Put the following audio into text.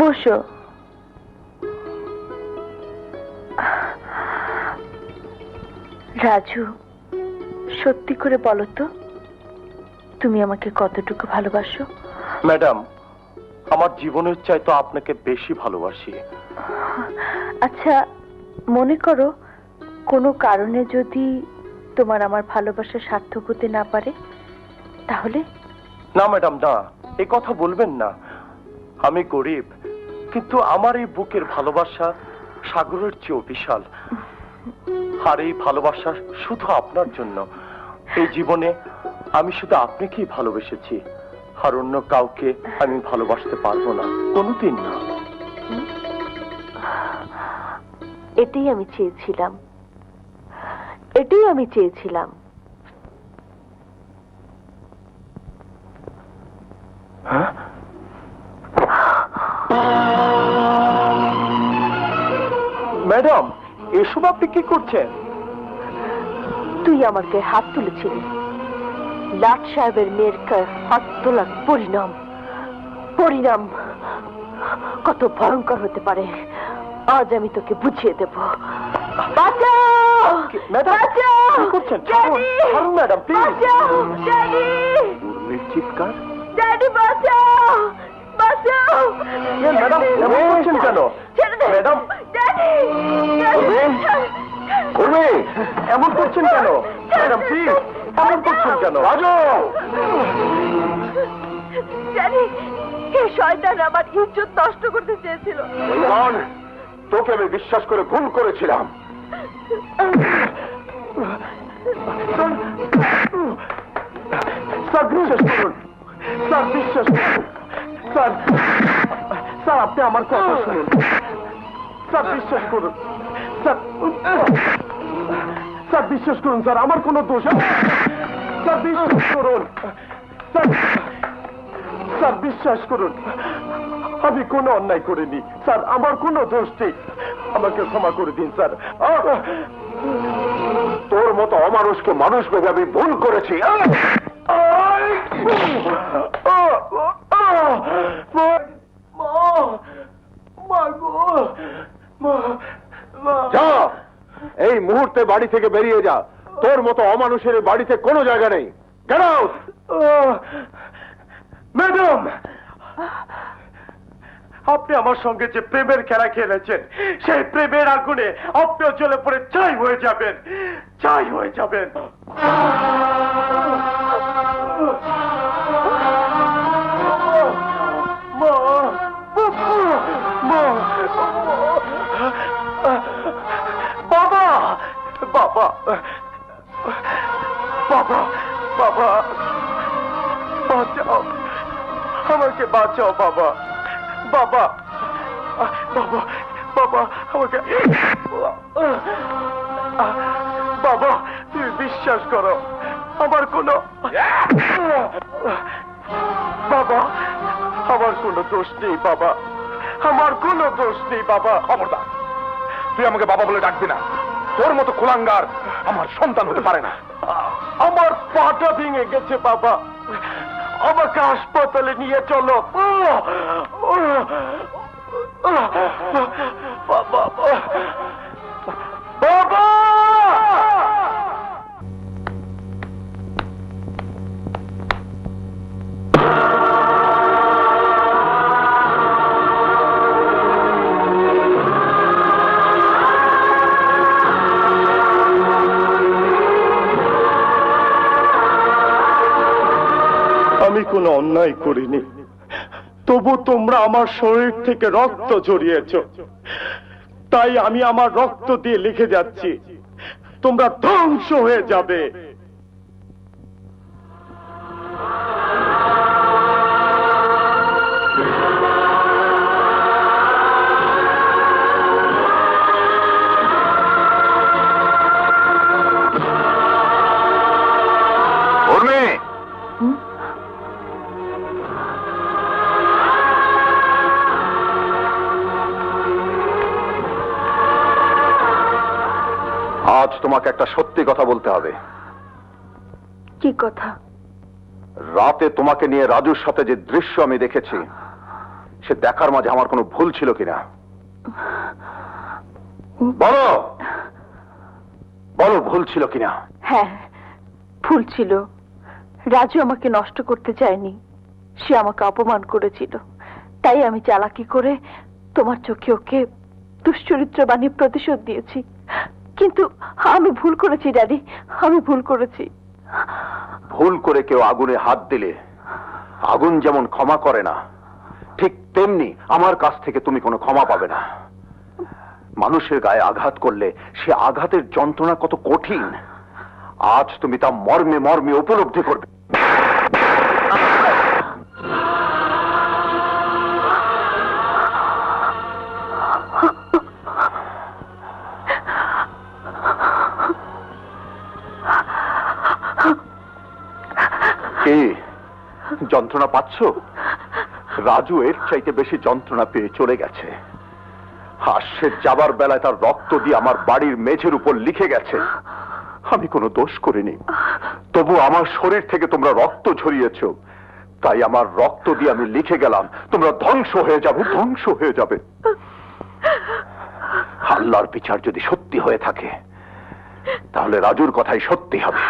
বসো। রাজু সত্যি করে বলো তো তুমি আমাকে কতটুকু ভালোবাসো? ম্যাডাম আমার জীবনের চাইতো আপনাকে বেশি ভালোবাসি। আচ্ছা মনে করো কোনো কারণে যদি তোমার আমার ভালোবাসা সার্থক হতে না পারে তাহলে? না ম্যাডাম না এই কথা বলবেন না। আমি গরিব কিন্তু আমার এই বুকের ভালোবাসা সাগরের চেয়েও বিশাল। আর এই ভালোবাসা শুধু আপনার জন্য। এই জীবনে আমি শুধু আপনাকেই ভালোবেসেছি। আর অন্য কাউকে আমি ভালোবাসতে পারব না। কোনোদিন না। এটাই আমি চেয়েছিলাম। এটাই আমি চেয়েছিলাম। ম্যাডাম এসব আপনি কি করছেন? তুই আমার গায়ে হাত তুলেছিলি। লাট সাহেবের মেয়ের গায়ে হাত তোলার পরিণাম। পরিণাম কত ভয়ঙ্কর হতে পারে। আজ আমি তোকে বুঝিয়ে দেব। Madam, please. চিৎকার ম্যাডাম, এমন করছেন কেন? ম্যাডাম। উর্মি এমন করছেন কেন? ম্যাডাম প্লিজ এমন করছেন কেন? রাজু! জানি এই শয়তান আমার ইজ্জত নষ্ট করতে চেয়েছিল। তোকে আমি বিশ্বাস করে ভুল করেছিলাম। স্যার বিশ্বাস করুন। স্যার বিশ্বাস করুন। স্যার স্যার আপনি আমার কথা শুনুন। স্যার বিশ্বাস করুন। স্যার স্যার বিশ্বাস করুন স্যার আমার কোনো দোষ স্যার বিশ্বাস করুন। স্যার স্যার বিশ্বাস করুন। আমি কোনো অন্যায় করিনি। স্যার আমার কোনো দোষ নেই। আমাকে ক্ষমা করে দিন স্যার। তোর মতো অমানুষকে মানুষ ভেবে আমি ভুল করেছি। যা! এই মুহূর্তে বাড়ি থেকে বেরিয়ে যা। তোর মতো অমানুষের বাড়িতে কোনো জায়গা নেই! ম্যাডাম! আপনি আমার সঙ্গে যে প্রেমের খেলা খেলেছেন সেই প্রেমের আগুনে আপনিও চলে পড়ে চাই হয়ে যাবেন। চাই হয়ে যাবেন। বাবা! বাবা! বাবা! বাবা! বাঁচাও! আমাকে বাঁচাও, বাবা! বাবা! বাবা! বাবা! আমাকে বাবা, তুমি বিশ্বাস করো, আমার কোনো বাবা, আমার কোনো দোষ নেই, বাবা। আমার কোনো দোষ নেই, বাবা। খবরদার, তুই আমাকে বাবা বলে ডাকবি না। তোর মতো কুলাঙ্গার আমার সন্তান হতে পারে না। আমার পাটা ভেঙে গেছে, বাবা। আমাকে হাসপাতালে নিয়ে চলো। বাবা করিনি। তবু তোমরা আমার শরীর থেকে রক্ত ঝরিয়েছ। তাই আমি আমার রক্ত দিয়ে লিখে যাচ্ছি। তোমরা ধ্বংস হয়ে যাবে। আজ তোমাকে একটা সত্যি কথা বলতে হবে। কি কথা? রাতে তোমাকে নিয়ে রাজুর সাথে যে দৃশ্য আমি দেখেছি সে দেখার মাঝে আমার কোনো ভুল ছিল কিনা? বলো! বলো ভুল ছিল কিনা? হ্যাঁ ভুল ছিল। রাজু আমাকে নষ্ট করতে চায়নি। সে আমাকে অপমান করেছিল। তাই আমি চালাকি করে তোমার চোখে ওকে দুশ্চরিত্র বানিয়ে প্রতিশোধ দিয়েছি। কিন্তু আমি ভুল করেছি ড্যাডি আমি ভুল করেছি। ভুল করে কেউ আগুনে হাত দিলে, আগুন যেমন ক্ষমা করে না, ঠিক তেমনি আমার কাছ থেকে তুমি কোনো ক্ষমা পাবে না। মানুষের গায়ে আঘাত করলে সে আঘাতের যন্ত্রণা কত কঠিন। আজ তুমি তা মর্মে মর্মে উপলব্ধি করবে। যন্ত্রণা পাচ্ছ? রাজু এর চাইতে বেশি যন্ত্রণা পেয়ে চলে গেছে। আর যাবার বেলায় তার রক্ত দিয়ে আমার বাড়ির মেঝের উপর লিখে গেছে। আমি কোনো দোষ করিনি। তবু আমার শরীর থেকে তোমরা রক্ত ঝরিয়েছ। তাই আমার রক্ত দিয়ে আমি লিখে গেলাম, তোমরা ধ্বংস হয়ে যাবে, ধ্বংস হয়ে যাবে। আল্লাহর বিচার যদি সত্যি হয়ে থাকে, তাহলে রাজুর কথাই সত্যি হবে।